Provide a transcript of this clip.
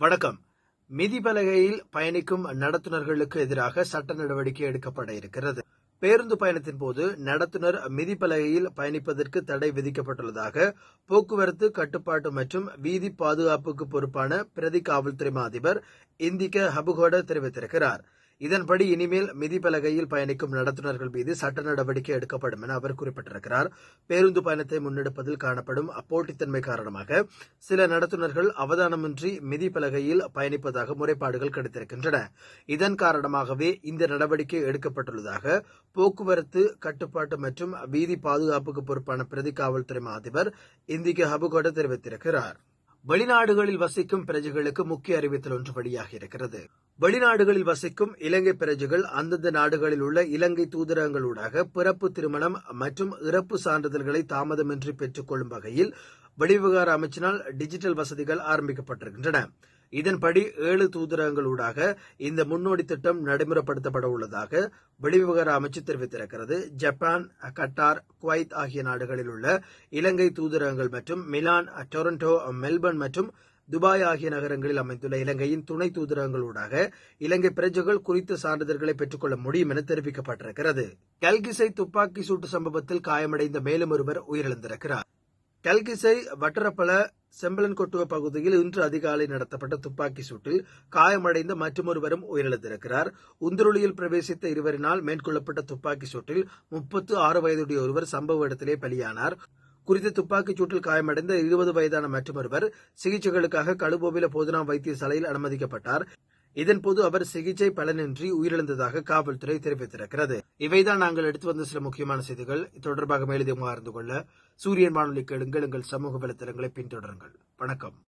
வணக்கம். மிதிபலகையில் பயணிக்கும் நடத்துனர்களுக்கு எதிராக சட்ட நடவடிக்கை எடுக்கப்பட இருக்கிறது. பேருந்து பயணத்தின் போது நடத்துனர் மிதிப்பலகையில் பயணிப்பதற்கு தடை விதிக்கப்பட்டுள்ளதாக போக்குவரத்து கட்டுப்பாட்டு மற்றும் வீதி பாதுகாப்புக்கு பொறுப்பான பிரதி காவல்துறை மா அதிபர் இந்திக ஹபுகோட தெரிவித்திருக்கிறார். இதன்படி இனிமேல் மிதிப்பலகையில் பயணிக்கும் நடத்துனர்கள் மீது சட்ட நடவடிக்கை எடுக்கப்படும் என அவர் குறிப்பிட்டிருக்கிறார். பேருந்து பயணத்தை முன்னெடுப்பதில் காணப்படும் அப்போட்டித்தன்மை காரணமாக சில நடத்துனர்கள் அவதானமின்றி மிதிப்பலகையில் பயணிப்பதாக முறைப்பாடுகள் கிடைத்திருக்கின்றன. இதன் காரணமாகவே இந்த நடவடிக்கை எடுக்கப்பட்டுள்ளதாக போக்குவரத்து கட்டுப்பாட்டு மற்றும் வீதி பாதுகாப்புக்கு பொறுப்பான பிரதி காவல்துறை அதிபர் இந்திக்கு ஹபுகோட தெரிவித்திருக்கிறார். வெளிநாடுகளில் வசிக்கும் பிரஜைகளுக்கு முக்கிய அறிவித்தல் ஒன்று வெளியாகி இருக்கிறது. வெளிநாடுகளில் வசிக்கும் இலங்கை பிரஜைகள் அந்தந்த நாடுகளில் உள்ள இலங்கை தூதரகங்களூடாக பிறப்பு திருமணம் மற்றும் இறப்பு சான்றிதழ்களை தாமதமின்றி பெற்றுக்கொள்ளும் வகையில் வெளிவிவகார அமைச்சினால் டிஜிட்டல் வசதிகள் ஆரம்பிக்கப்பட்டிருக்கின்றன. இதன்படி ஏழு தூதரகங்களூடாக இந்த முன்னோடி திட்டம் நடைமுறைப்படுத்தப்பட உள்ளதாக வெளிவிவகார அமைச்சு தெரிவித்திருக்கிறது. ஜப்பான் கட்டார் குவைத் ஆகிய நாடுகளில் உள்ள இலங்கை தூதரகங்கள் மற்றும் மிலான் டொரண்டோ மெல்பர்ன் மற்றும் துபாய் ஆகிய நகரங்களில் அமைந்துள்ள இலங்கையின் துணை தூதரகங்களூடாக இலங்கை பிரஜைகள் குறித்த சான்றிதழ்களை பெற்றுக்கொள்ள முடியும் என தெரிவிக்கப்பட்டிருக்கிறது. கல்கிசை துப்பாக்கி சூட்டு சம்பவத்தில் காயமடைந்த மேலும் ஒருவர் உயிரிழந்திருக்கிறார். கல்கிசை வட்டரப்பல செம்பலன்கொட்டுவ பகுதியில் இன்று அதிகாலை நடத்தப்பட்ட துப்பாக்கி சூட்டில் காயமடைந்த மற்றொருவரும் உயிரிழந்திருக்கிறார். உந்துருளியில் பிரவேசித்த இருவரினால் மேற்கொள்ளப்பட்ட துப்பாக்கி சூட்டில் முப்பத்து ஆறு வயதுடைய ஒருவர் சம்பவ இடத்திலே பலியானார். குறித்த துப்பாக்கிச் சூட்டில் காயமடைந்த இருபது வயதான மற்றொருவர் சிகிச்சைகளுக்காக கழுபோவில போதனா வைத்தியசாலையில் அனுமதிக்கப்பட்டார். இதன்போது அவர் சிகிச்சை பலனின்றி உயிரிழந்ததாக காவல்துறை தெரிவித்திருக்கிறது. இவைதான் நாங்கள் எடுத்து வந்த சில முக்கியமான செய்திகள். தொடர்பாக மேலதிகமாக அறிந்து கொள்ள சூரியன் வானொலி கேளுங்கள். எங்கள் சமூக வலைத்தளங்களை பின்தொடருங்கள். வணக்கம்.